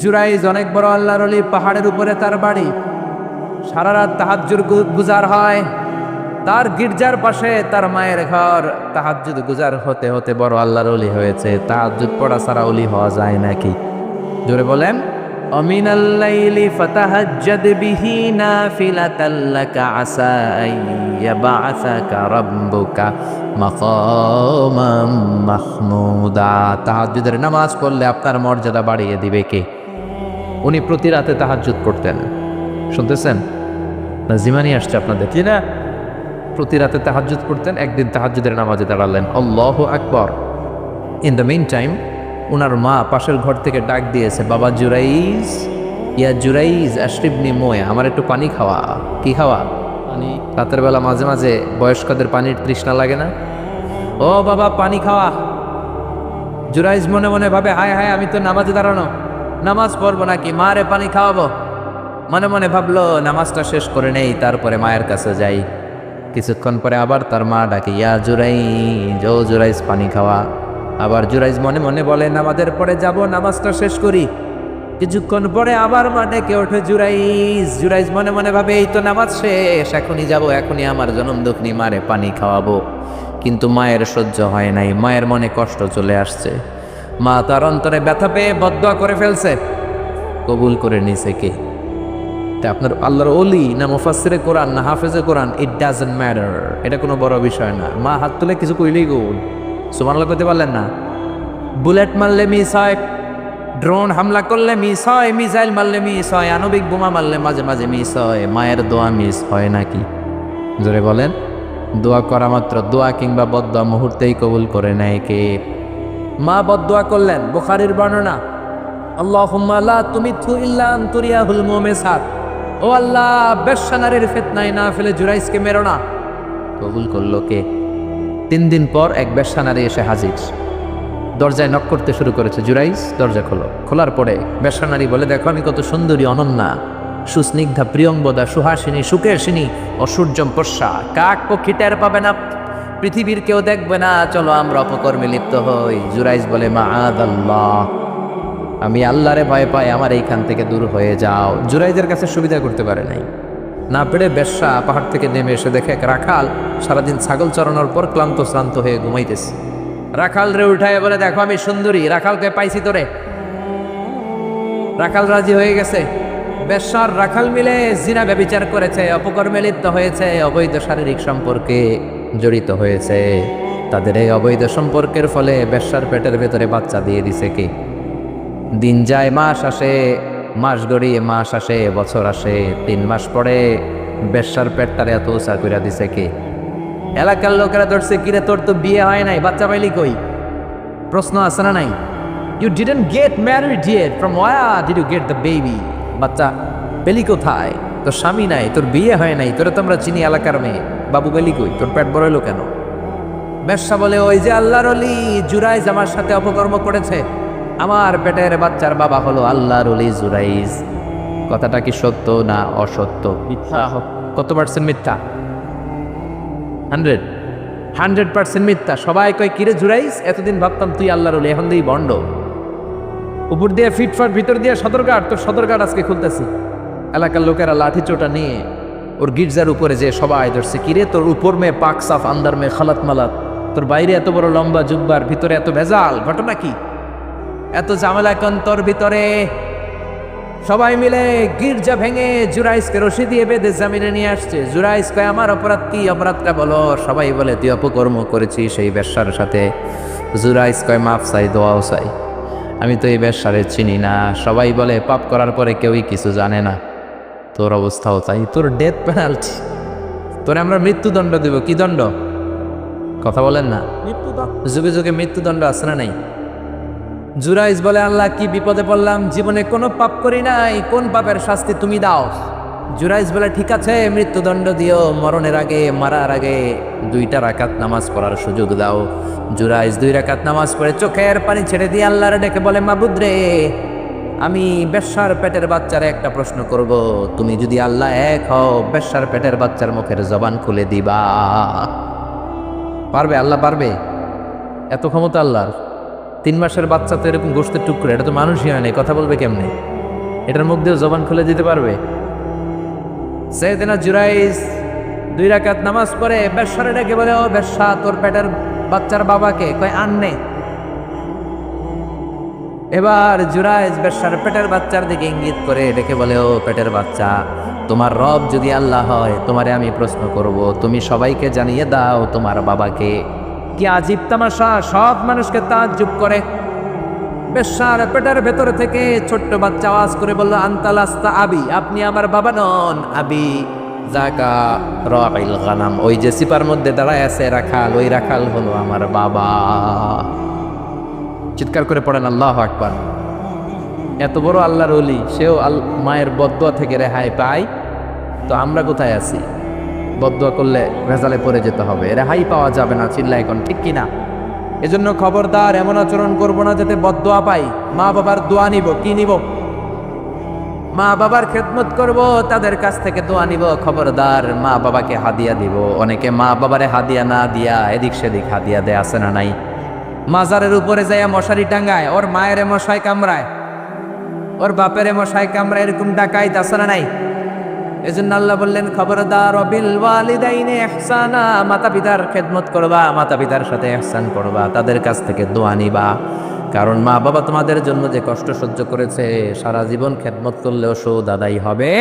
জুরাইজ অনেক বড় আল্লাহর অলি পাহাড়ের উপরে তার বাড়ি। সারা রাত তাহাজ্জুর গুজার হয়। তার গির্জার পাশে তার মায়ের ঘর। তাহাজ্জুদ গুজার হতে হতে বড় আল্লাহর অলি হয়েছে। তাহাজ্জুদ পড়া সারা অলি হওয়া যায় নাকি? জোরে বলেন অমিন আল্লাইলি ফাতাহাজ্জাদ বিহি নাফিলাতাল লাকা আসা আইয়াবাসাকা রাব্বুকা মাকামাম মাহমুদা। তাহাজ্জুদের নামাজ পড়লে আপনার মর্যাদা বাড়িয়ে দিবে কে? উনি প্রতি রাতে তাহাজ্জুদ পড়তেন শুনতেছেন? না জিমানি আসছে আপনাদের। কি না? প্রতি রাতে তাহাজ্জুদ পড়তেন একদিন তাহাজ্জুদের নামাজে দাঁড়ালেন। আল্লাহ আকবর। ইন দ্য মেইন টাইম ওনার মা পাশের ঘর থেকে ডাক দিয়েছে বাবা জুরাইজ ইয়া জুরাইজ আশরিবনি মোয়ে আমার একটু পানি খাওয়া। কি খাওয়া? পানি। রাতের বেলা মাঝে মাঝে বয়স্কদের পানির তৃষ্ণা লাগে না। ও বাবা পানি খাওয়া। জুরাইজ মনে মনে ভাবে হায় হায় আমি তো নামাজে দাঁড়ানো। নামাজ পড়ব নাকি মারে পানি খাওয়াবো? মনে মনে ভাবলো, নামাজটা শেষ করে নেই, তারপরে মায়ের কাছে যাই। কিছুক্ষণ পরে আবার তার মা ডাকে, ইয়া জুরাই জো জুরাইজ, পানি খাওয়া। আবার জুরাইজ মনে মনে বলে, নামাজের পরে যাব, নামাজটা শেষ করি। কিছুক্ষণ পরে আবার মা ডেকে ওঠে, জুরাইজ জুরাইজ মনে মনে ভাবে, এই তো নামাজ শেষ, এখনই যাব, এখনই আমার জনম দুঃখনি, মারে পানি খাওয়াবো। কিন্তু মায়ের সহ্য হয় নাই, মায়ের মনে কষ্ট চলে আসছে। মা তার অন্তরে ব্যথা পেয়ে বদয়া করে ফেলছে। কবুল করে নিছে কে? তা আপনার আল্লাহর অলি না মুফাসসিরে কোরআন না হাফেজে কোরআন ইট ডাজন্ট ম্যাটার এটা কোনো বড় বিষয় না। মা হাত তুলে কিছু কইলেই গোল সুবহানাল্লাহ করতে পারলেন না। বুলেট মারলে মিস হয়, ড্রোন হামলা করলে মিস হয়, মিসাইল মারলে মিস হয়, আণবিক বোমা মারলে মাঝে মাঝে মিস হয়। মায়ের দোয়া মিস হয় নাকি? জোরে বলেন। দোয়া করা মাত্র দোয়া কিংবা বদোয়া মুহূর্তেই কবুল করে নেয় কে? মা বদোয়া করলেন, বুখারির বর্ণনা, আল্লাহুম্মা লা তুমিথু ইল্লা আন তুরিয়াহুল মুমিসাত ও আল্লাহ, বেশ্যা নারীর ফিতনায় না ফেলে জুরাইসকে মেরো না। কবুল করল কে? তিন দিন পর এক বেশ্যা নারী এসে হাজির। দরজায় নক করতে শুরু করেছে জুরাইস দরজা খোলো। খোলার পরে বের্সানারী বলে, দেখো, আমি কত সুন্দরী, অনন্যা। সুস্নিগ্ধা প্রিয়ঙ্বদা সুহাসিনী, সুকেশিনী অসূর্যম পর্ষা কাক পক্ষী টের পাবে না। পৃথিবীর কেউ দেখবে না। চলো আমরা অপকর্মে লিপ্ত হই। জুরাইজ বলে মা আল্লাহ আমি আল্লাহরে ভয় পাই, আমার এইখান থেকে দূর হয়ে যাও। জুরাইজের কাছে সুবিধা করতে পারে নাই। না পেরে বেশ্যা পাহাড় থেকে নেমে এসে দেখে এক রাখাল সারাদিন ছাগল চড়ানোর পর ক্লান্ত, শ্রান্ত হয়ে ঘুমাইতেছে। রাখাল রে উঠায় বলে, দেখো আমি সুন্দরী, রাখালকে পাইছি তোরে। রাখাল রাজি হয়ে গেছে। বেশ্যার রাখাল মিলে জিনা ব্যবিচার করেছে, অপকর্মে লিপ্ত হয়েছে অবৈধ শারীরিক সম্পর্কে। জড়িত হয়েছে। তাদের এই অবৈধ সম্পর্কের ফলে বেশ্যার পেটের ভেতরে বাচ্চা দিয়ে দিছে কি? দিন যায়, মাস আসে, মাস গড়িয়ে মাস আসে, বছর আসে, তিন মাস পরে বেশ্যার পেটটারে এত উঁচা কইরা দিছে কে? এলাকার লোকেরা ধরছে, কিরে, তোর তো বিয়ে হয় নাই, বাচ্চা পাইলি কই? প্রশ্ন আছে না নাই? You didn't get married yet from ওয়া did you get the baby বাচ্চা, পেলি কোথায়? তোর স্বামী নাই, তোর বিয়ে হয় নাই, তোরা তো আমরা চিনি এলাকার মেয়ে। বাবু বেলি কই? তোর পেট বড় কেন? ব্যবসা বলে ওই যে আল্লাহর অলি জুরাইজ আমার সাথে অপকর্ম করেছে। আমার পেটের বাচ্চার বাবা হলো আল্লাহর অলি জুরাইজ। কথাটা কি সত্য না অসত্য? কত পার্সেন্ট মিথ্যা? হান্ড্রেড হান্ড্রেড পার্সেন্ট মিথ্যা। সবাই কয়, কিরে জুরাইস এতদিন ভাবতাম তুই আল্লাহর অলি এখন দিই বন্ড। উপর দিয়ে ফিটফাট ভিতর দিয়ে সদরঘাট, তোর সদরঘাট আজকে খুলতেছি। এলাকার লোকেরা লাঠি চোটা নিয়ে ওর গির্জার উপরে যে সবাই ধরছে কিরে তোর উপর মেয়ে পাক সাফ, আন্দার মেয়ে খালাত মালাত? তোর বাইরে এত বড় লম্বা জুব্বার, ভিতরে এত ভেজাল, ঘটনা কি? এত ঝামেলা কন তোর ভিতরে? সবাই মিলে গির্জা ভেঙে জুরাইসকে রশি দিয়ে বেঁধে জামিনে নিয়ে আসছে। জুরাইস কয় আমার অপরাধ কি? অপরাধটা বলো। সবাই বলে, তুই অপকর্ম করেছিস সেই ব্যবসার সাথে। জুরাইস কয়, মাফ চাই, দোয়াও চাই। আমি তো এই ব্যবসারে চিনি না। সবাই বলে, পাপ করার পরে কেউই কিছু জানে না। তোর অবস্থাও তাই। তোর ডেথ পেনাল্টি তোরে আমরা মৃত্যুদণ্ড দেব। কি দণ্ড? কথা বলেন না। যুগে যুগে মৃত্যুদণ্ড আছে না নাই? জুরাইজ বলে আল্লাহ কি বিপদে পড়লাম? জীবনে কোনো পাপ করি নাই। কোন পাপের শাস্তি তুমি দাও? জুরাইজ বলে ঠিক আছে মৃত্যুদণ্ড দিও। মরণের আগে মারার আগে দুইটা রাকাত নামাজ পড়ার সুযোগ দাও। জুরাইজ দুই রাকাত নামাজ পড়ে চোখের পানি ছেড়ে দিয়ে আল্লাহরে ডেকে বলে মাবুদ রে আমি বেশ্যার পেটের বাচ্চারে একটা প্রশ্ন করব। তুমি যদি আল্লাহ এক হও, বেশ্যার পেটের বাচ্চার মুখের জবান খুলে দিবা। পারবে? আল্লাহ পারবে? এত ক্ষমতা আল্লাহর? তিন মাসের বাচ্চা তো এরকম গোষ্ঠের টুকরো, এটা তো মানুষই হয় না কথা বলবে কেমনে? এটার মুখ দিয়ে জবান খুলে দিতে পারবে? সেদিনা জুরাইস দুই রাকাত নামাজ পড়ে বেশারে ডেকে বলে, ও বেশা তোর পেটের বাচ্চার বাবাকে? কয় আননে এবার জুরাইজ বেশার পেটের বাচ্চার দিকে ইঙ্গিত করে ডেকে বলে, ও পেটের বাচ্চা, তোমার রব যদি আল্লাহ হয়, তোমারে আমি প্রশ্ন করব। তুমি সবাইকে জানিয়ে দাও তোমার বাবাকে। কি আজীব তামাশা, সব মানুষকে তাজ্জুব করে। বেশার পেটের ভেতর থেকে ছোট্ট বাচ্চা আওয়াজ করে বলল, আন্তালাস্তা আবি, আপনি আমার বাবা নন, আবি। জাকা রাইল গানাম, ওই যে সিপার মধ্যে দাঁড়ায় আছে, রাখাল, ওই রাখাল হলো আমার বাবা। চিৎকার করে পড়েন, আল্লাহ আকবার। এত বড় আল্লাহর অলি সেও আল, মায়ের বদুয়া থেকে রেহাই পায়। তো আমরা কোথায় আছি? বদুয়া করলে ভেজালে পড়ে যেতে হবে। রেহাই পাওয়া যাবে না চিল্লা এখন ঠিক কিনা? এজন্য খবরদার এমন আচরণ করব না যাতে বদুয়া পাই। মা বাবার দোয়া নিব, কি নিব? মা বাবার খেদমত করব, তাদের কাছ থেকে দোয়া নিব, খবরদার মা বাবাকে হাদিয়া দিব। অনেকে মা বাবারে হাদিয়া না দিয়া এদিক সেদিক হাদিয়া দেয় আসে না নাই? মাজারের উপরে যাইয়া মশারি টাঙ্গায়, ওর মায়ের মশাই কামড়ায়, ওর বাপের মশাই কামড়ায়, এরকম ডাকাইত আসে না নাই? এজন্য আল্লাহ বললেন, খবরদার অবিল ওয়ালিদাইনে ইহসানা মাতা পিতার খেদমত করবা মাতা পিতার সাথে ইহসান করবা, তাদের কাছ থেকে দোয়া নিবা। কারণ মা বাবা তোমাদের জন্য যে কষ্ট সহ্য করেছে, সারা জীবন খেদমত করলেও সৌদ দাদাই হবে।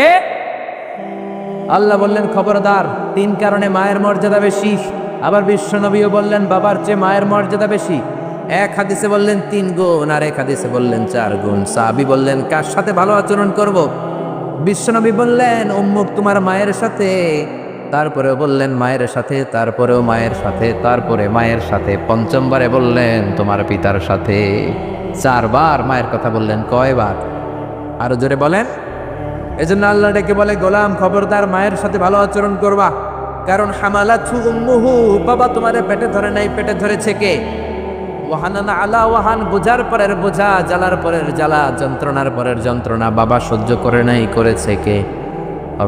আল্লাহ বললেন, খবরদার, তিন কারণে মায়ের মর্যাদা বেশি। আবার বিশ্বনবীও বললেন, বাবার চেয়ে মায়ের মর্যাদা বেশি। এক হাদিসে বললেন, তিন গুণ। আর এক হাদিসে বললেন, চার গুণ। সাহাবি বললেন, কার সাথে ভালো আচরণ করব? বিশ্বনবী বললেন, উম্মুক তোমার মায়ের সাথে। তারপরেও বললেন, মায়ের সাথে। তারপরেও মায়ের সাথে। তারপরে মায়ের সাথে। পঞ্চমবারে বললেন, তোমার পিতার সাথে। চারবার মায়ের কথা বললেন, কয়বার? আরও জোরে বলেন। এজন্য আল্লাহ ডেকে বলে, গোলাম খবরদার, মায়ের সাথে ভালো আচরণ করবা। কারণ হামালা উম্মুহু, বাবা তোমারে পেটে ধরে নাই, পেটে ধরেছে কে? ওয়াহানানা আলা ওয়াহান, বোঝার পরের বোঝা, জ্বালার পরের জ্বালা, যন্ত্রণার পরের যন্ত্রণা, বাবা সহ্য করে নাই, করেছে কে?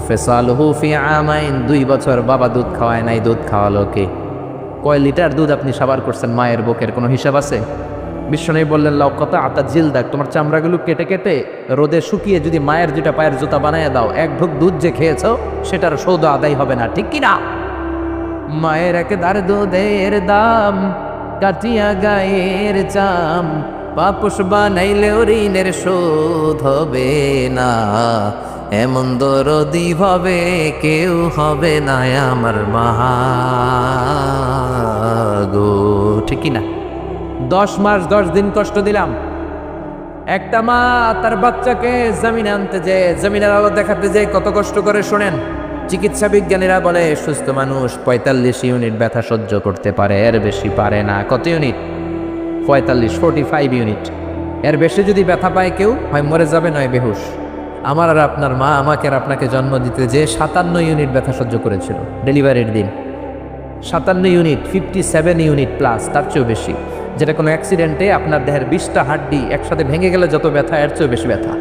ফেসালহু ফি আমাইন, দুই বছর বাবা দুধ খাওয়ায় নাই, দুধ খাওয়ালো কে? কয় লিটার দুধ আপনি সাবার করছেন, মায়ের বুকের কোনো হিসাব আছে? বিশ্বনবী বললেন, লাউ কথা আতা জিল দাগ তোমার চামড়াগুলো কেটে কেটে রোদে শুকিয়ে যদি মায়ের যেটা পায়ের জুতা বানায় দাও, এক ঢোক দুধ যে খেয়েছো, সেটার সৌদ আদায় হবে না। ঠিক কি না মায়ের এক দার দুধের দাম, কাটিয়া গায়ের চাম, পাপুষ বানাইলেও ঋণের শোধ হবে না। এমন দরদি হবে কেউ হবে না আমার মাগো, ঠিক কি না দশ মাস, দশ দিন কষ্ট দিলাম। একটা মা তার বাচ্চাকে জমিনে আনতে যে, জমিনের আলো দেখাতে যে কত কষ্ট করে শোনেন। চিকিৎসা বিজ্ঞানীরা বলে, সুস্থ মানুষ পঁয়তাল্লিশ ইউনিট ব্যথা সহ্য করতে পারে, এর বেশি পারে না। কত ইউনিট? পঁয়তাল্লিশ ফোর্টি ফাইভ ইউনিট। এর বেশি যদি ব্যথা পায় কেউ, হয় মরে যাবে, নয় বেহুশ। আমার আর আপনার মা আমাকে আর আপনাকে জন্ম দিতে যে সাতান্ন ইউনিট ব্যথা সহ্য করেছিল, ডেলিভারির দিন। সাতান্ন unit fifty seven unit plus তার চেয়েও বেশি। যেটা কোনো অ্যাক্সিডেন্টে আপনার দেহের বিশটা হাড্ডি একসাথে ভেঙে গেলে যত ব্যথা, এর চেয়েও বেশি ব্যথা।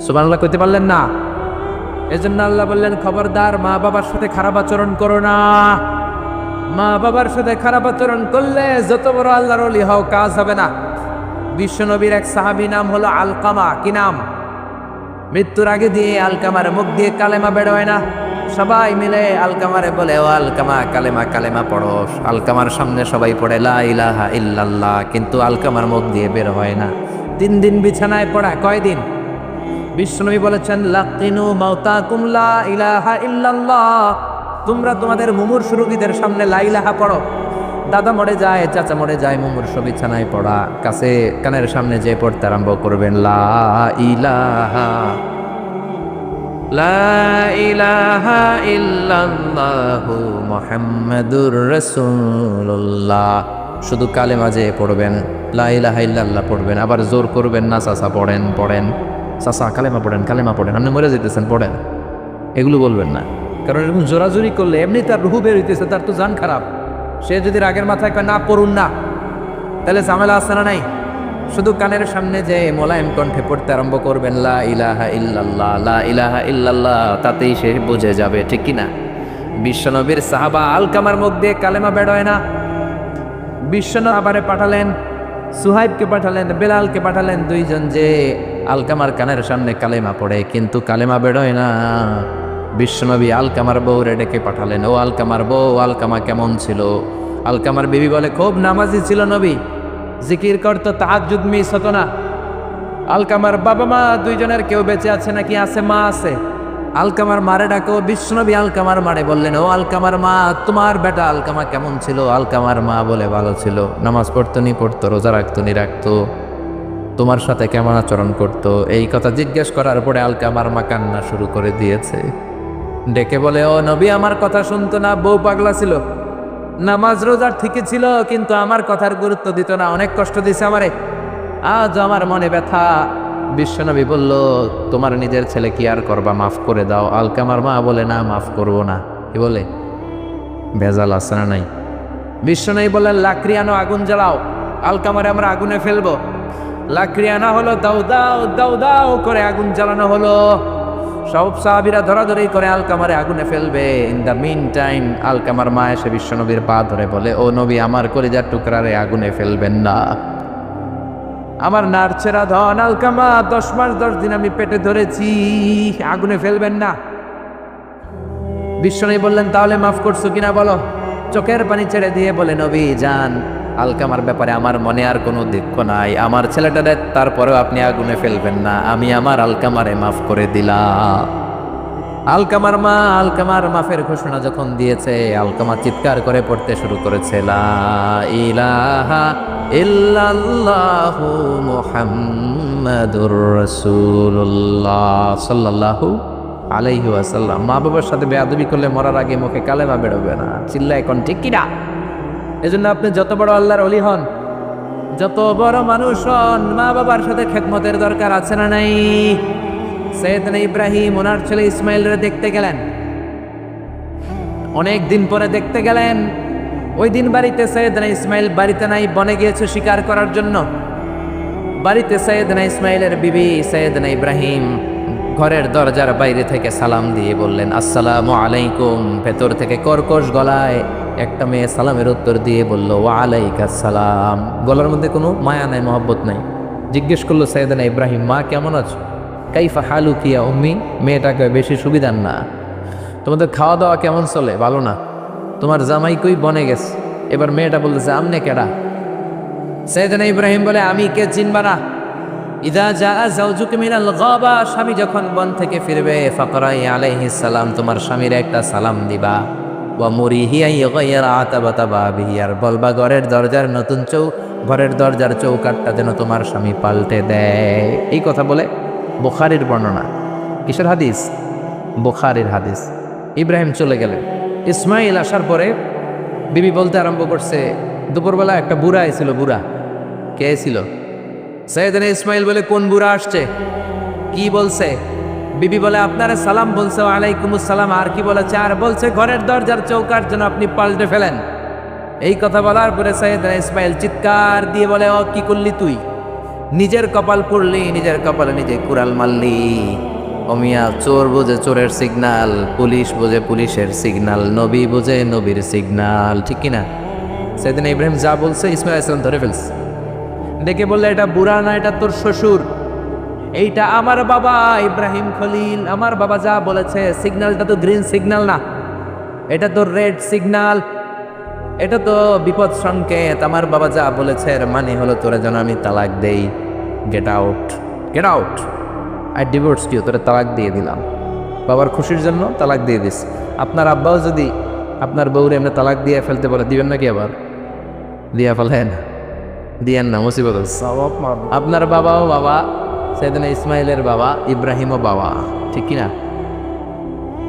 সুবানাল্লাহ করতে পারলেন না? এজন্য আল্লাহ বললেন, খবরদার, মা বাবার সাথে খারাপ আচরণ করো না। মা বাবার সাথে খারাপ আচরণ করলে যত বড় আল্লাহর অলি হও, কাজ হবে না। বিশ্বনবীর এক সাহাবী নাম হলো আলকামা। কি নাম? মৃত্যুর আগে দিয়ে আলকামার মুখ দিয়ে কালেমা বেরোয় না। সবাই মিলে আলকামারে বলে, ও আলকামা, কালেমা কালেমা পড়ো। আলকামার সামনে সবাই পড়ে, লা ইলাহা ইল্লাল্লাহ। কিন্তু আলকামার মুখ দিয়ে বের হয় না। তিন দিন বিছানায় পড়া, কয়দিন? বিশ্বনবী বলেছেন, লাকিনু মাউতা কুমলা ইলাহা ইল্লাল্লাহ। তোমরা তোমাদের মুমুর রোগীদের সামনে লা ইলাহা পড়ো। দাদা মরে যায়, চাচা মরে যায়, মুমূর্ষ বিছানায় পড়া। কাছে কানের সামনে যে পড়তে আরম্ভ করবেন, লা ইলাহা শুধু কালে মাঝে পড়বেন, লা ইলাহা ইল্লাল্লাহ পড়বেন, আবার জোর করবেন না চাচা পড়েন পড়েন। চাচা কালেমা পড়েন কালেমা পড়েন, আপনি মরে যেতেছেন পড়েন। এগুলো বলবেন না। কারণ এরকম জোরাজুরি করলে এমনি তার রুহু বের হইতেছে, তার তো জান খারাপ। সে যদি রাগের মাথায় না, পড়ুন না। তাহলে ঝামেলা আছে না নাই? শুধু কানের সামনে যে মোলায়েম কণ্ঠে পড়তে আরম্ভ করবেন, লা ইলাহা ইল্লাল্লাহ, লা ইলাহা ইল্লাল্লাহ তাতেই সে বুঝে যাবে, ঠিক কি না? বিশ্বনবীর সাহাবা আলকামার মুখ দিয়ে কালেমা বেরোয় না। বিশ্বনবী আবারে পাঠালেন, সুহাইবকে পাঠালেন, বেলালকে পাঠালেন, দুইজন যে আলকামার কানের সামনে কালেমা পড়ে, কিন্তু কালেমা বেরোয় না। বিশ্বনবী আলকামার বউরে ডেকে পাঠালেন, ও আলকামার বউ, আলকামা কেমন ছিল? আলকামার বিবি বলে, খুব নামাজি ছিল নবী। জিকির করতো তাহাজুদ মিস হতো না। আলকামার বাবা মা দুইজনের কেউ বেঁচে আছে নাকি? আছে, মা আছে। আলকামার মারে ডাকো বিষ্ণবী আলকামার মারে বললেন, ও আলকামার মা, তোমার বেটা আলকামা কেমন ছিল? আলকামার মা বলে, ভালো ছিল। নামাজ পড়তো নি, পড়তো, রোজা রাখতো নি, রাখতো। তোমার সাথে কেমন আচরণ করতো? এই কথা জিজ্ঞেস করার পরে আলকামার মা কান্না শুরু করে দিয়েছে। ডেকে বলে, ও নবী, আমার কথা শুনতো না, বউ পাগলা ছিল। নামাজ রোজার ঠিকই ছিল, কিন্তু আমার কথার গুরুত্ব দিত না। অনেক কষ্ট দিছে আমারে। আজ আমার মনে ব্যথা। বিশ্বনবী বলল, তোমার নিজের ছেলে কি আর করবা? মাফ করে দাও। আলকামার মা বলে, না, মাফ করব না। কি বলে? ভেজাল আছে না নাই? বিশ্বনবী বললেন লাকড়ি আনো আগুন জ্বালাও। আলকামারে আমরা আগুনে ফেলব। লাকড়ি আনা হলো, দাও দাও দাও দাও, করে আগুন জ্বালানো হলো। সব সাহাবিরা ধরাধরি করে আলকামারে আগুনে ফেলবে। ইন দ্য মিন টাইম আলকামার মা এসে বিশ্বনবীর পা ধরে বলে, ও নবী, আমার কলিজার টুকরারে আগুনে ফেলবেন না। আমার নারছেরা ধন আলকামা, দশ মাস দশ দিন আমি পেটে ধরেছি, আগুনে ফেলবেন না। বিশ্বনবী বললেন, তাহলে মাফ করছ কিনা বলো? চোখের পানি ছেড়ে দিয়ে বলে, নবী, যান। আলকামার ব্যাপারে আমার মনে আর কোনো দুঃখ নাই। আমার ছেলেটা দেখ, তারপরেও আপনি আগুনে ফেলবেন না। আমি আমার আলকামারে মাফ করে দিলাম। আলকামার মা, আলকামার মাফের ঘোষণা যখন দিয়েছে, আলকামা চিৎকার করে পড়তে শুরু করেছে, লা ইলাহা সাল্লাল্লাহু মা বাবার সাথে বেয়াদবি করলে মরার আগে মুখে কালেমা বেরোবে না। চিল্লা এখন ঠিক কিনা এজন্য আপনি যত বড় আল্লাহর অলি হন, যত বড় মানুষ হন মা বাবার সাথে খেদমতের দরকার আছে না নাই? সৈয়দনা ইব্রাহিম, ওনার ছেলে ইসমাইলরে দেখতে গেলেন। অনেক দিন পরে দেখতে গেলেন। ওই দিন বাড়িতে সৈয়দনা ইসমাইল বাড়িতে নাই, বনে গিয়েছে শিকার করার জন্য। বাড়িতে সৈয়দনা ইসমাইলের বিবি সৈয়দনা ইব্রাহিম ঘরের দরজার বাইরে থেকে সালাম দিয়ে বললেন, আসসালামু আলাইকুম। ভেতর থেকে কর্কশ গলায় একটা মেয়ে সালামের উত্তর দিয়ে বলল, ওয়ালাইকা সালাম। গলার মধ্যে কোনো মায়া নাই, মহব্বত নাই। জিজ্ঞেস করল সৈয়দনা ইব্রাহিম, মা কেমন আছো? কাইফা হালু কিয়া উম্মি, মেয়েটাকে বেশি সুবিধার না। তোমাদের খাওয়া দাওয়া কেমন চলে? ভালো না। তোমার জামাই কই? বনে গেছে। এবার মেয়েটা বলতেছে, আমনে কেডা? সৈয়দনা ইব্রাহিম বলে, আমি কে চিনবা না? ইদা যা জাউজুক মিনাল গাবা। স্বামী যখন বন থেকে ফিরবে, ফাকরাই আলাইহিস সালাম, তোমার স্বামীর একটা সালাম দিবা। ওয়া মুরিহিয়া ইগাইয়ার আতাবাতা বাবিহি আর বলবা, ঘরের দরজার নতুন চৌ, ঘরের দরজার চৌকাটটা যেন তোমার স্বামী পাল্টে দেয়। এই কথা বলে বুখারির বর্ণনা। কিসের হাদিস? বুখারির হাদিস। ইব্রাহিম চলে গেলেন। ইসমাইল আসার পরে বিবি বলতে আরম্ভ করছে, দুপুরবেলা একটা বুড়া এসেছিল, বুড়া। কে ছিল সৈয়দনা ইসমাইল বলে, কোন বুড়া আসছে? কি বলছে? বিবি বলে, আপনারা সালাম বলছে সালাম। আর কি বলেছে? আর বলছে, ঘরের দরজার চৌকার জন্য আপনি পাল্টে ফেলেন। এই কথা বলার পরে সৈয়দনা ইসমাইল চিৎকার দিয়ে বলে, ও, কি করলি তুই? নিজের কপাল পুড়লি, নিজের কপালে নিজে কুড়াল মারলি। অমিয়া চোর বোঝে চোরের সিগনাল পুলিশ বোঝে পুলিশের সিগনাল নবী বোঝে নবীর সিগনাল ঠিক কিনা? সেদিন ইব্রাহিম যা বলছে, ইসমাইল ইসলাম ধরে ফেলছে। ডেকে বললে, এটা বুড়া না, এটা তোর শ্বশুর। এইটা আমার বাবা ইব্রাহিম খলিল। আমার বাবা যা বলেছে সিগন্যালটা তো গ্রিন সিগন্যাল না। এটা তো রেড সিগন্যাল। এটা তো বিপদ সংকেত। আমার বাবা যা বলেছে এর মানে হলো তোরা যেন আমি তালাক দেই। Get out get out I divorce Q তোরা তালাক দিয়ে দিলাম। বাবার খুশির জন্য তালাক দিয়ে দিস। আপনার আব্বাও যদি আপনার বউরে এমনি তালাক দিয়ে ফেলতে বলে দিবেন নাকি আবার? দিয়া ফেলেন। দিয়েন না মুসিবত। আপনার বাবাও বাবা। সৈয়দনা ইসমাইলের বাবা ইব্রাহিমও বাবা, ঠিক কিনা?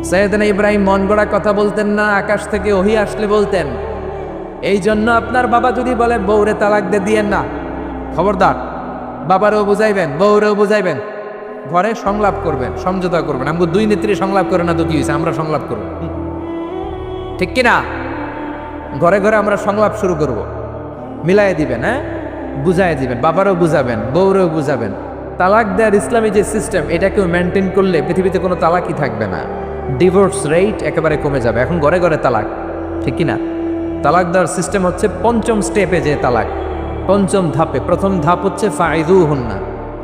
সৈয়দনা ইব্রাহিম মন গড়া কথা বলতেন না, আকাশ থেকে ওহি আসলে বলতেন। এই জন্য আপনার বাবা যদি বলে, বউরে তালাক দিয়ে দিয়েন না। খবরদার, বাবারও বুঝাইবেন, বউরেও বুঝাইবেন। ঘরে সংলাপ করবেন, সমঝোতা করবেন। আমাকে দুই নেত্রী সংলাপ করে না তো কি হয়েছে আমরা সংলাপ করব। ঠিক কিনা? ঘরে ঘরে আমরা সংলাপ শুরু করব। মিলাই দিবেন হ্যাঁ? বুঝাই দিবেন, বাবারও বুঝাবেন, বউরেও বুঝাবেন। তালাক দেওয়ার ইসলামী যে সিস্টেম এটাকেও মেনটেন করলে পৃথিবীতে কোনো তালাকই থাকবে না। ডিভোর্স রেট একেবারে কমে যাবে। এখন ঘরে ঘরে তালাক, ঠিক না? তালাক দেওয়ার সিস্টেম হচ্ছে পঞ্চম স্টেপে যে তালাক, পঞ্চম ধাপে। প্রথম ধাপ হচ্ছে ফায়দু হুন্না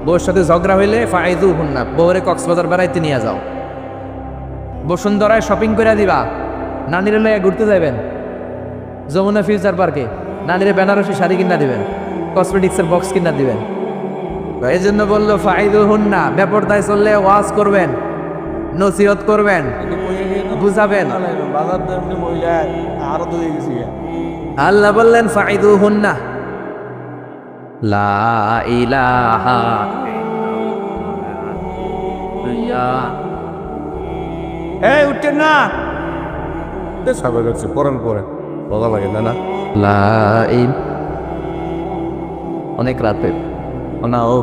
বউর সাথে ঝগড়া হইলে ফায়দু হুন্না বউরে কক্সবাজার বেড়াইতে নিয়ে যাও। বসুন্ধরায় শপিং করে দিবা। নানিরে লয়ে ঘুরতে যাবেন যমুনা ফিউচার পার্কে নানিরে বেনারসি শাড়ি কিনা দিবেন। কসমেটিক্সের বক্স কিনা দিবেন। এই জন্য বলল ফাইদু হুন্না বেপরদায় চললে ওয়াজ করবেন নসিহত করবেন বুঝাবেন। আল্লাহ বললেন ফাইদু হুন্না লা ইলাহা ইল্লাল্লাহ। এই উঠছেন না। সাবেক হচ্ছে পড়েন পড়েন। মজা লাগে না না। লা ইল- অনেক রাতে না ও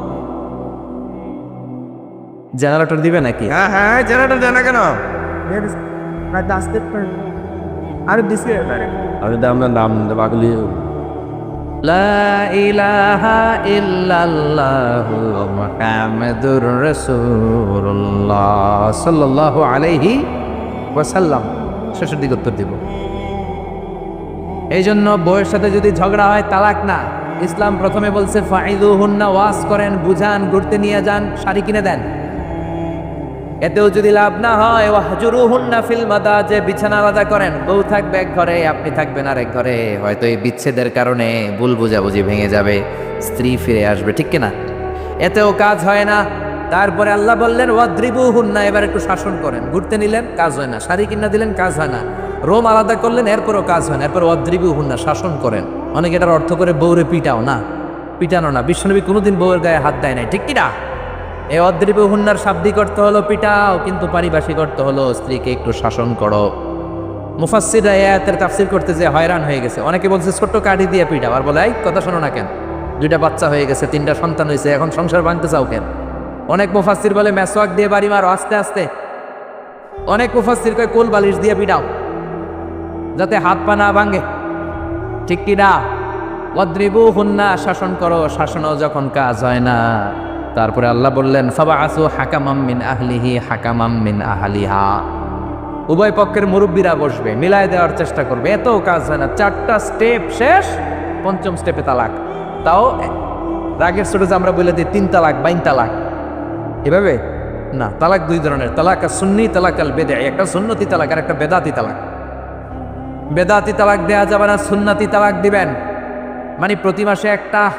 জেনারেটর দিবে নাকি? হ্যাঁ হ্যাঁ জেনারেটর জানা কেন? আরে দিছে আমি তো আপনার নাম পাগলি। লা ইলাহা ইল্লাল্লাহু মুহাম্মাদুর রাসূলুল্লাহ সাল্লাল্লাহু আলাইহি ওয়াসাল্লাম। শেষের দিকে উত্তর দিব। এই জন্য বউয়ের সাথে যদি ঝগড়া হয় তালাক না। ইসলাম প্রথমে বলছে ফাইদু হুন্না ওয়াজ করেন, বুঝান, ঘুরতে নিয়ে যান, শাড়ি কিনে দেন। এতেও যদি লাভ না হয় ওয়াহজুরু হুন্না ফিল মাদা যে বিছানা আলাদা করেন। বউ থাকবে এক ঘরে, আপনি থাকবেন আরেক ঘরে। হয়তো এই বিচ্ছেদের কারণে ভুল বুঝাবুঝি ভেঙে যাবে, স্ত্রী ফিরে আসবে, ঠিক কিনা? এতেও কাজ হয় না। তারপরে আল্লাহ বললেন ওয়াদ্রিবু হুন্না এবার একটু শাসন করেন। ঘুরতে নিলেন, কাজ হয় না। শাড়ি কিনা দিলেন, কাজ হয় না। রোম আলাদা করলেন, এরপরও কাজ হয় না। এরপর ওয়াদ্রিবু হুন্না শাসন করেন। অনেকে এটার অর্থ করে বউরে পিটাও না, পিটানো না। বিশ্বনবী কোনোদিন বউয়ের গায়ে হাত দেয় নাই, ঠিক কিনা এ অদ্রিব হুন্নার শাব্দিক অর্থ হলো পিটাও, কিন্তু পারিভাষিক অর্থ হলো স্ত্রীকে একটু শাসন করো। মুফাসিররা এই আয়াতের তাফসির করতে যে হয়রান হয়ে গেছে। অনেকে বলছে, ছোট্ট কাঠি দিয়ে পিটাও। আর বলে, এই, কথা শোনো না কেন। দুইটা বাচ্চা হয়ে গেছে, তিনটা সন্তান হয়েছে, এখন সংসার ভাঙতে চাও কেন? অনেক মুফাসির বলে মেসোয়াক দিয়ে বাড়ি মারো, আস্তে আস্তে। অনেক মুফাসির কয়, কোল বালিশ দিয়ে পিটাও, যাতে হাত পা না ভাঙে। ঠিক কি না অদ্রিবু হুন্না শাসন করো, শাসনও যখন কাজ হয় না। তারপরে আল্লাহ বললেন ফাবা আসু হাকামাম মিন আহলিহি, হাকামাম মিন আহলিহা। উভয় পক্ষের মুরব্বীরা বসবে, মিলায় দেওয়ার চেষ্টা করবে। এত কাজ হয় না। চারটা স্টেপ শেষ, পঞ্চম স্টেপে তালাক। তাও রাগের যে আমরা বলে দিই, তিন তালাক, বাইন তালাক। এভাবে? না, তালাক দুই ধরনের। তালাক আর সুন্নি তালাক আল বেদে একটা সুন্নতি তালাক আর একটা বেদাতি তালাক। বেদাতি তালাক দেওয়া যাবে না, সুন্নাতি তালাক দিবেন। মানে প্রতি মাসে একটা,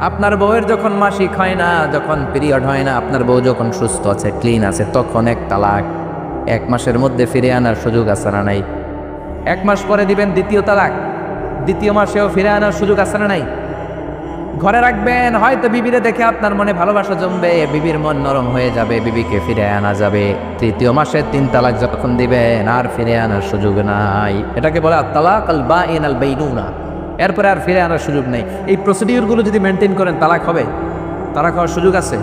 আপনার বউয়ের যখন মাসিক হয় না, যখন পিরিয়ড হয় না, আপনার বউ যখন সুস্থ আছে, ক্লিন আছে, তখন এক তালাক। এক মাসের মধ্যে ফিরে আনার সুযোগ আছে না নাই? এক মাস পরে দিবেন দ্বিতীয় তালাক। দ্বিতীয় মাসেও ফিরে আনার সুযোগ আছে না নাই? ঘরে রাখবেন, হয়তো বিবিরে দেখে আপনার মনে ভালোবাসা জমবে, বিবির মন নরম হয়ে যাবে, বিবিকে ফিরে আনা যাবে। তৃতীয় মাসে তিন তালাক যখন দিবেন, আর ফিরে আনার সুযোগ নাই। এটাকে বলে তালাক আল বা ইন আল বেইনুনা এরপরে আর ফিরে আনার সুযোগ নেই। এই প্রসিডিউরগুলো যদি মেনটেন করেন, তালাক হবে। তালাক হওয়ার সুযোগ আছে।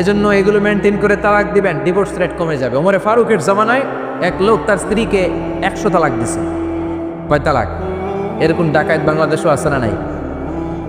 এজন্য এগুলো মেনটেন করে তালাক দিবেন, ডিভোর্স রেট কমে যাবে। ওমরে ফারুকের জামানায় এক লোক তার স্ত্রীকে একশো তালাক দিছে। কয় তালাক? এরকম ডাকাত বাংলাদেশও আছে না নাই?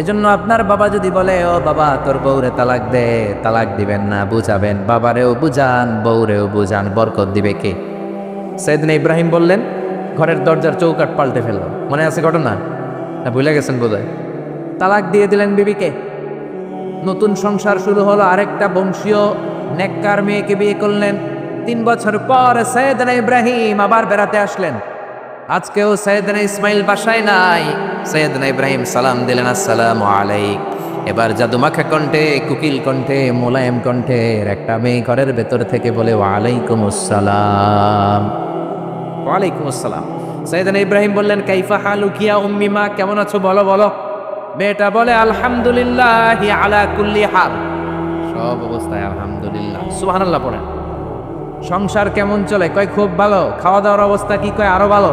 এজন্য আপনার বাবা যদি বলে, ও বাবা, তোর বউরে তালাক দে, তালাক দিবেন না, বুঝাবেন। বাবারেও বুঝান, বউরেও বুঝান, বরকত দিবে কে? সেদিন ইব্রাহিম বললেন, ঘরের দরজার চৌকাট পাল্টে ফেললাম। মনে আছে ঘটনা? না, ভুলে গেছেন বোধহয়? তালাক দিয়ে দিলেন বিবিকে নতুন সংসার শুরু হলো, আরেকটা বংশীয়, নেককার মেয়েকে বিয়ে করলেন। তিন বছর পর সৈয়দনা ইব্রাহিম আবার বেড়াতে আসলেন। আজকেও সৈয়দনা ইসমাইল বাসায় নাই। সৈয়দনা ইব্রাহিম সালাম দিলেন, আসসালাম আলাইক। এবার জাদুমাখা কণ্ঠে, কুকিল কণ্ঠে, মোলায়েম কণ্ঠের একটা মেয়ে ঘরের ভেতর থেকে বলে, ওয়ালাইকুম আসসালাম। ওয়ালাইকুম আসসালাম। সৈয়দনা ইব্রাহিম বললেন, কাইফা হালুকিয়া উম্মিমা কেমন আছো বলো বলো? মেয়েটা বলে, আলহামদুলিল্লাহ আলা কুল্লি হাল। সব অবস্থায় আলহামদুলিল্লাহ। সুবহানাল্লাহ পড়েন সংসার কেমন চলে? কয়, খুব ভালো। খাওয়া দাওয়ার অবস্থা কি? কয়, আরও ভালো।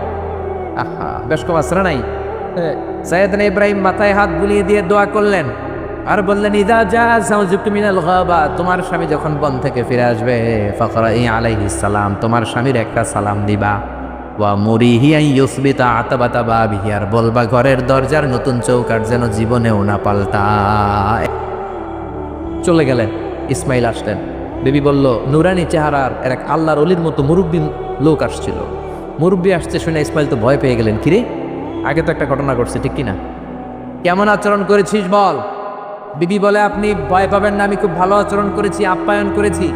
আহা বেশ কম আসরা নাই? সৈয়দনা ইব্রাহিম মাথায় হাত বুলিয়ে দিয়ে দোয়া করলেন। আর বললেন ইদা যা সাউজুক মিনাল গাবা তোমার স্বামী যখন বন থেকে ফিরে আসবে ফকরা ই আলাইহিস সালাম তোমার স্বামীর একটা সালাম দিবা। ওয়া মুরিহিয়াই ইউসবিতা আতাবাতা বা বিহিয়ার বলবা ঘরের দরজার নতুন চৌকাট যেন জীবনেও না পাল্টায়। চলে গেলেন ইসমাইল আসলেন। বেবি বলল নুরানি চেহারার এক আল্লাহর অলির মতো মুরব্বী লোক আসছিল। মুরব্বী আসছে শুনে ইসমাইল তো ভয় পেয়ে গেলেন, কিরে? আগে তো একটা ঘটনা ঘটছে, ঠিক কিনা? কেমন আচরণ করেছিস বল? বিবি বলে আপনি ভয় পাবেন না, আমি খুব ভালো আচরণ করেছি, আপ্যায়ন করেছি।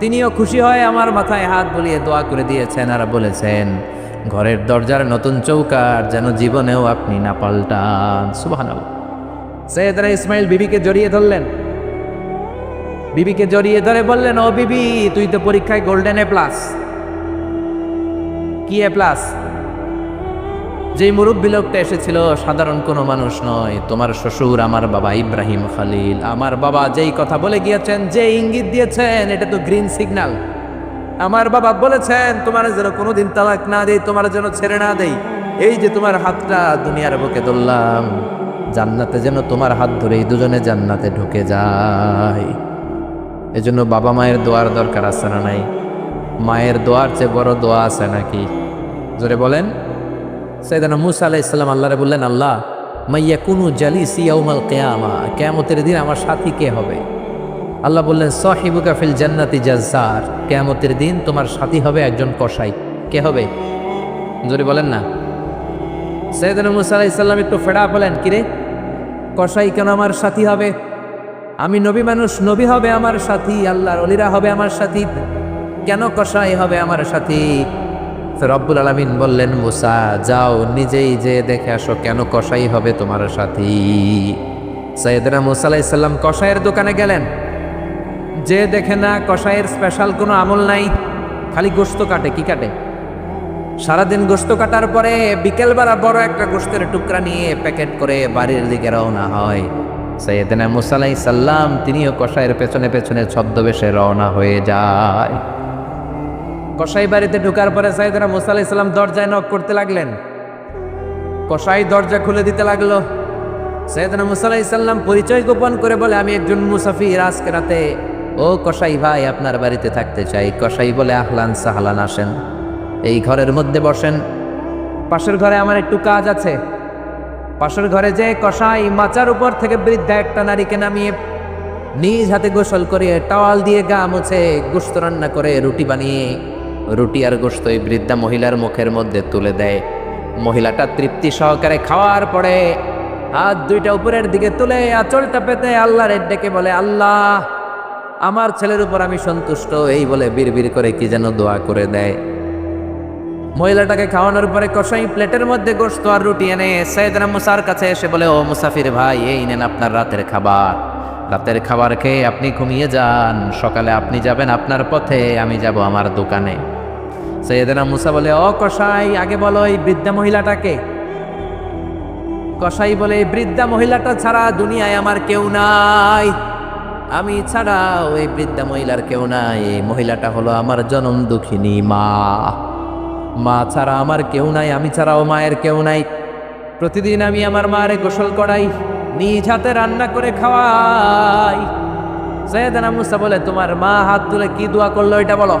তিনিও খুশি হয়ে আমার মাথায় হাত বলিয়ে দোয়া করে দিয়েছেন আর বলেছেন, ঘরের দরজার নতুন চৌকার যেন জীবনেও আপনি না পাল্টান। সুবাহ সৈয়দরা ইসমাইল বিবিকে জড়িয়ে ধরলেন। বিবিকে জড়িয়ে ধরে বললেন, ও বিবি, তুই তো পরীক্ষায় গোল্ডেন এ প্লাস। কি এ প্লাস? যে মুরব্বী লোকটা এসেছিল, সাধারণ কোনো মানুষ নয়। তোমার শ্বশুর, আমার বাবা ইব্রাহিম খালিল। আমার বাবা যেই কথা বলে গিয়েছেন যে ইঙ্গিত দিয়েছেন, এটা তো গ্রিন সিগন্যাল আমার বাবা বলেছেন, তোমার যেন কোনোদিন তালাক না দেই, তোমার যেন ছেড়ে না দেই। এই যে তোমার হাতটা দুনিয়ার বুকে ধরলাম, জান্নাতে যেন তোমার হাত ধরেই দুজনে জান্নাতে ঢুকে যায়। এজন্য বাবা মায়ের দোয়ার দরকার আছে না নাই? মায়ের দোয়ার চেয়ে বড় দোয়া আছে নাকি? জোরে বলেন। সৈদানা মুসা আলাহ ইসলাম আল্লাহরে বললেন, আল্লাহ, মাইয়া কুনু জালি সিয়াউমাল কেয়ামা, কেয়ামতের দিন আমার সাথী কে হবে? আল্লাহ বললেন, সাহিবুকা ফিল জান্নাতি জাজ্জার, কেয়ামতের দিন তোমার সাথী হবে একজন কসাই। কে হবে? জোরে বলেন না। সৈয়দনা মুসা আলাহ ইসলাম একটু ফেড়া বলেন কিরে কসাই কেন আমার সাথী হবে? আমি নবী মানুষ, নবী হবে আমার সাথী, আল্লাহর অলিরা হবে আমার সাথী। কেন কষাই হবে আমার সাথী? রব্বুল আলমিন বললেন, মুসা, যাও নিজেই যে দেখে আসো কেন কষাই হবে তোমার সাথী? সৈয়দনা মুসা আলাইসাল্লাম কসাইয়ের দোকানে গেলেন। যে দেখে না কসাইয়ের স্পেশাল কোনো আমল নাই, খালি গোস্ত কাটে, কি কাটে? সারাদিন গোস্ত কাটার পরে বিকেলবেলা বড় একটা গোস্তের টুকরা নিয়ে প্যাকেট করে বাড়ির দিকে রওনা হয়। সৈয়দনা মুসালাই সাল্লাম তিনিও কসাইয়ের পেছনে পেছনে ছদ্মবেশে রওনা হয়ে যায়। কসাই বাড়িতে ঢোকার পরে সৈয়দনা মুসা আলাইহিস সালাম দরজায় নক করতে লাগলেন। কসাই দরজা খুলে দিতে লাগল। সৈয়দনা মুসা আলাইহিস সাল্লাম পরিচয় গোপন করে বলে, আমি একজন মুসাফির, আজকে রাতে, ও কসাই ভাই, আপনার বাড়িতে থাকতে চাই। কসাই বলে, আহলান সাহলান, আসেন। এই ঘরের মধ্যে বসেন। পাশের ঘরে আমার একটু কাজ আছে। পাশের ঘরে যে কসাই মাচার উপর থেকে বৃদ্ধা একটা নারীকে নামিয়ে নিজ হাতে গোসল করে টাওয়াল দিয়ে গা মুছে গোস্ত রান্না করে রুটি বানিয়ে রুটি আর গোস্ত এই বৃদ্ধা মহিলার মুখের মধ্যে তুলে দেয়। মহিলাটা তৃপ্তি সহকারে খাওয়ার পরে হাত দুইটা উপরের দিকে তুলে আঁচলটা পেতে আল্লাহর ডেকে বলে, আল্লাহ, আমার ছেলের উপর আমি সন্তুষ্ট। এই বলে বিড়বিড় করে কি যেন দোয়া করে দেয়। মহিলাটাকে খাওয়ানোর পরে কষাই প্লেটের মধ্যে গোস্ত আর রুটি এনে সৈয়দনা মুসার কাছে এসে বলে, ও মুসাফির ভাই, এই নেন আপনার রাতের খাবার। রাতের খাবার খেয়ে আপনি ঘুমিয়ে যান। সকালে আপনি যাবেন আপনার পথে, আমি যাব আমার দোকানে। সৈয়দনা মুসা বলে, অ কষাই আগে বলো এই বৃদ্ধা মহিলাটাকে। কষাই বলে, "এই বৃদ্ধা মহিলাটা ছাড়া দুনিয়ায় আমার কেউ নাই। আমি ছাড়া ওই বৃদ্ধা মহিলার কেউ নাই। এই মহিলাটা হলো আমার জনম দুঃখিনী মা। মা ছাড়া আমার কেউ নাই, আমি ছাড়াও মায়ের কেউ নাই। প্রতিদিন আমি আমার মারে গোসল করাই, নিজ হাতে রান্না করে খাওয়াই। সৈয়দানা মুসা বলে, তোমার মা হাত তুলে কি দোয়া করল, এটা বলো।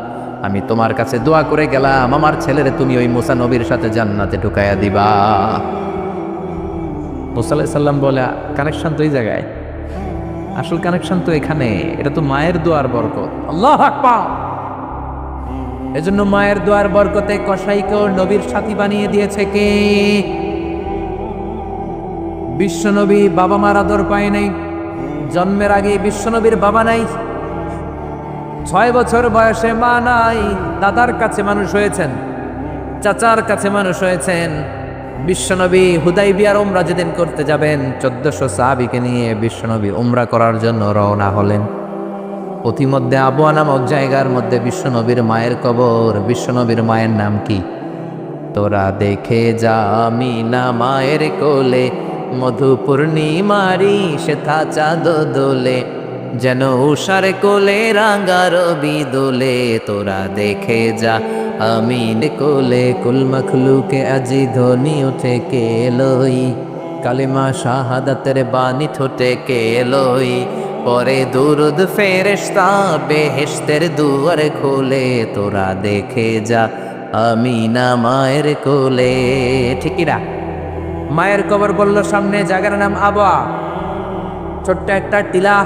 আমি তোমার কাছে দোয়া করে গেলাম, আমার ছেলের তুমি ওই মুসা নবীর সাথে জান্নাতে ঢুকাইয়া দিবা। মুসা সাল্লাম বলে, কানেকশন তো এই জায়গায়। আসল কানেকশন তো এখানে। এটা তো মায়ের দোয়ার বরকত। আল্লাহ এজন্য মায়ের দোয়ার বরকতে কসাইকেও নবীর সাথী বানিয়ে দিয়েছে কে? বিশ্বনবী বাবা মার আদর পায় নাই। জন্মের আগে বিশ্বনবীর বাবা নাই। ছয় বছর বয়সে মা নাই, দাদার কাছে মানুষ হয়েছেন, চাচার কাছে মানুষ হয়েছেন। বিশ্বনবী হুদাই বিয়ার ওমরা যেদিন করতে যাবেন, চোদ্দশো সাহাবিকে নিয়ে বিশ্বনবী ওমরা করার জন্য রওনা হলেন। অতিমধ্যে আবুয়া নামক জায়গার মধ্যে বিশ্বনবীর মায়ের কবর। বিশ্বনবীর মায়ের নাম কি? তোরা দেখে যা আমি না মায়ের কোলে মধু পূর্ণিমারি সেথা চাঁদ দোলে। যেন উষার কোলে রাঙ্গা রবি দোলে তোরা দেখে যা। আমি কোলে কুল মখলুকে আজি ধ্বনি উঠে কে লই? কালিমা শাহাদাতের বাণী ঠোঁটে কে লই? পরে দুরুদ ফেরেশতা বেহেশতের দুয়ার খোলে, তোরা দেখে যা। আমি না মায়ের কোলে। ঠিকিরা মায়ের কবর বলল, সামনে জায়গার নাম আবা ছোট্ট একটা টিলা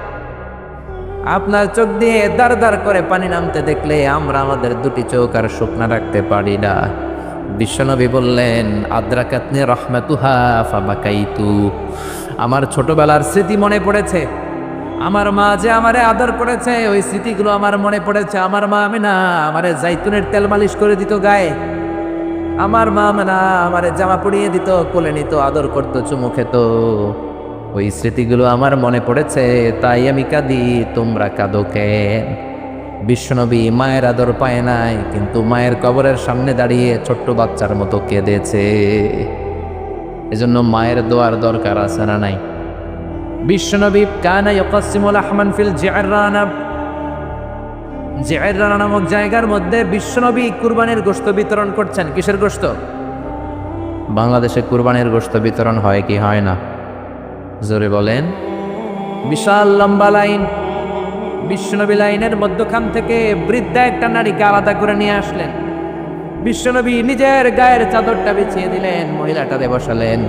আপনার চোখ দিয়ে দার দার করে পানি নামতে দেখলে আমরা আমাদের দুটি চোখ আর শুকনা রাখতে পারি না। বিশ্বনবী বললেন, আদ্রাকাতনে রহমাতুহা ফাবাকাইতু। আমার ছোটবেলার স্মৃতি মনে পড়েছে। আমার মা যে আমারে আদর করেছে, ওই স্মৃতিগুলো আমার মনে পড়েছে। আমার মা আমি না আমারে জাইতুনের তেল মালিশ করে দিত গায়ে। আমার মা না আমারে জামা পরিয়ে দিত, কোলে নিত, আদর করতো, চুমু খেত। ওই স্মৃতিগুলো আমার মনে পড়েছে, তাই আমি কাঁদি, তোমরা কাঁদো বিশ্বনবী মায়ের আদর পায় নাই, কিন্তু মায়ের কবরের সামনে দাঁড়িয়ে ছোট্ট বাচ্চার মতো কেঁদেছে। এজন্য মায়ের দোয়ার দরকার আছে না নাই? বিশ্বনবী কানা ইয়কাসিমুল আহমান ফিল জিআররানা। জিআররানা নামক জায়গার মধ্যে বিশ্বনবী কুরবানির গোশত বিতরণ করছেন। কিসের গোশত? বাংলাদেশে কুরবানির গোশত বিতরণ হয় কি হয় না? জোরে বলেন। বিশাল লম্বা লাইন। বিশ্বনবী লাইনের মধ্যখান থেকে বৃদ্ধা একটা নারীকে আলাদা করে নিয়ে আসলেন। বিশ্বনবী নিজের গায়ের চাদরটা বিছিয়ে দিলেন মহিলাটারে বসালেন।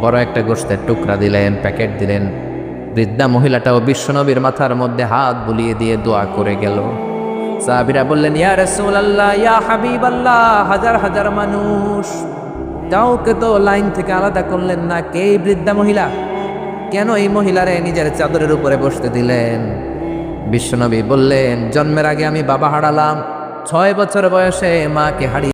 বড় একটা গোষ্ঠের টুকরা দিলেন, প্যাকেট দিলেন। বৃদ্ধা মহিলাটাও বিশ্বনবীর মাথার মধ্যে হাত বুলিয়ে দিয়ে দোয়া করে গেল। সাহাবিরা বললেন, ইয়া রাসূলুল্লাহ, ইয়া হাবিবাল্লাহ, হাজার হাজার মানুষ। কাউকে তো লাইন থেকে আলাদা করলেন না, কে বৃদ্ধা মহিলা? কেন এই মহিলারে নিজের চাদরের উপরে বসতে দিলেন? বিশ্বনবী বললেন, জন্মের আগে আমি বাবা হারালাম, ছয় বছর বয়সে মাকে হারিয়ে